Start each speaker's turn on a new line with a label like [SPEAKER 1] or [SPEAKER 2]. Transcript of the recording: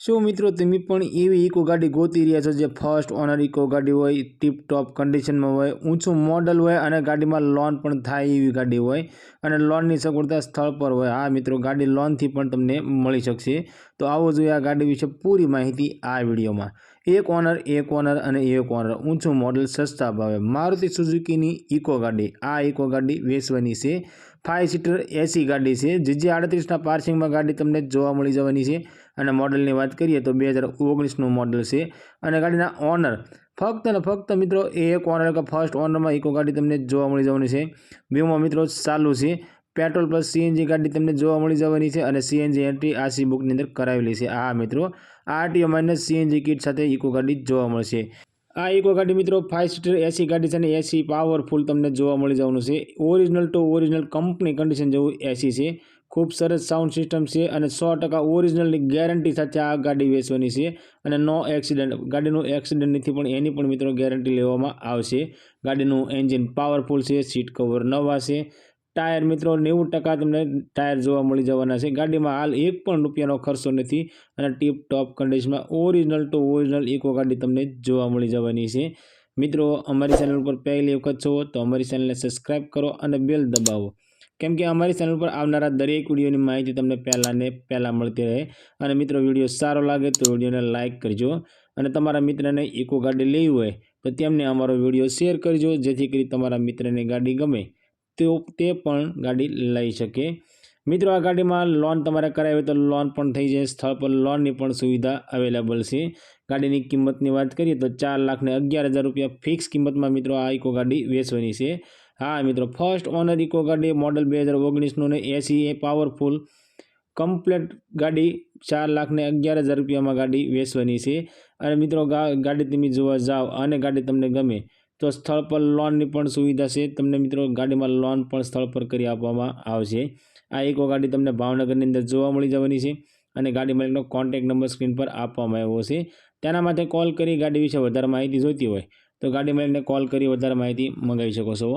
[SPEAKER 1] શું મિત્રો તમે પણ એવી ઇકો ગાડી ગોતી રહ્યા છો જે ફર્સ્ટ ઓનર ઇકો ગાડી હોય ટીપ ટોપ કન્ડિશનમાં હોય, ઊંચું મોડલ હોય અને ગાડીમાં લોન પણ થાય એવી ગાડી હોય અને લોનની સગવડતા સ્થળ પર હોય. હા મિત્રો, ગાડી લોનથી પણ તમને મળી શકશે. તો આવો જોઈએ આ ગાડી વિશે પૂરી માહિતી આ વિડીયોમાં. એક ઓનર એક ઓનર અને એક ઓનર. ઊંચું મોડલ સસ્તા ભાવે. મારુતિ સુઝુકીની ઇકો ગાડી. આ ઇકો ગાડી વેચવાની છે. ફાઇવ સીટર એસી ગાડી છે. જીજે આડત્રીસના પાર્સિંગમાં ગાડી તમને જોવા મળી જવાની છે. અને મોડલની વાત કરીએ તો બે હજાર ઓગણીસનું મોડલ છે. અને ગાડીના ઓનર. ફક્ત અને ફક્ત મિત્રો, એક ઓનર કે ફર્સ્ટ ઓનરમાં ઇકો ગાડી તમને જોવા મળી જવાની છે. બેમાં મિત્રો, ચાલુ છે. પેટ્રોલ પ્લસ સીએનજી ગાડી તમને જોવા મળી જવાની છે અને સીએનજી એન્ટ્રી આરસી બુકની અંદર કરાવેલી છે. આ મિત્રો આરટીઓ માઇનસ સીએનજી કિટ સાથે ઇકો ગાડી જોવા મળશે. આ ઇકો ગાડી મિત્રો ફાઇવ સીટર એસી ગાડી છે અને એસી પાવરફુલ તમને જોવા મળી જવાનું છે. Original to original company condition જેવું એસી છે. ખૂબ સરસ સાઉન્ડ સિસ્ટમ છે અને સો ટકા ઓરિજિનલની ગેરંટી સાથે આ ગાડી વેચવાની છે અને નો એક્સિડન્ટ ગાડીનું એક્સિડન્ટ નથી પણ એની પણ મિત્રો ગેરંટી લેવામાં આવશે. ગાડીનું એન્જિન પાવરફુલ છે સીટ કવર નવા છે. ટાયર મિત્રો, નેવું ટકા તમને ટાયર જોવા મળી જવાના છે. ગાડીમાં હાલ એક પણ રૂપિયાનો ખર્ચો નથી અને ટીપ ટોપ કન્ડિશનમાં ઓરિજિનલ ટુ ઓરિજિનલ ઇકો ગાડી તમને જોવા મળી જવાની છે. મિત્રો, અમારી ચેનલ પર પહેલી વખત છો તો અમારી ચેનલને સબસ્ક્રાઈબ કરો અને બેલ દબાવો. કેમ કે અમારી ચેનલ પર આવનારા દરેક વિડીયોની માહિતી તમને પહેલાં ને પહેલાં મળતી રહે અને મિત્રો, વીડિયો સારો લાગે તો વિડીયોને લાઇક કરજો અને તમારા મિત્રને ઇકો ગાડી લેવી હોય તો તેમને અમારો વીડિયો શેર કરજો, જેથી કરી તમારા મિત્રને ગાડી ગમે. તો તે પણ ગાડી લઈ શકે. મિત્રો, આ ગાડીમાં લોન તમારે કરાવી હોય તો લોન પણ થઈ જાય. સ્થળ પર લોનની પણ સુવિધા અવેલેબલ છે. ગાડીની કિંમતની વાત કરીએ તો ચાર લાખને અગિયાર હજાર રૂપિયા ફિક્સ કિંમતમાં મિત્રો આ ઇકો ગાડી વેચવાની છે. હા, મિત્રો, ફર્સ્ટ ઓનર ઇકો ગાડી મોડલ બે હજાર ઓગણીસનું ને એસી એ પાવરફુલ કમ્પ્લેટ ગાડી ચાર લાખને અગિયાર હજાર રૂપિયામાં ગાડી વેચવાની છે. અને મિત્રો ગાડી તમે જોવા જાઓ અને ગાડી તમને ગમે તો સ્થળ પર લોનની પણ સુવિધા છે. તમને મિત્રો ગાડીમાં લોન પણ સ્થળ પર કરી આપવામાં આવશે. આ ઇકો ગાડી તમને ભાવનગરની અંદર જોવા મળી જવાની છે અને ગાડી માલિકનો કોન્ટેક્ટ નંબર સ્ક્રીન પર આપવામાં આવ્યો છે. તેના માટે કોલ કરી ગાડી વિશે વધારે માહિતી જોઈતી હોય તો ગાડી માલિકને કોલ કરી વધારે માહિતી મંગાવી શકો છો.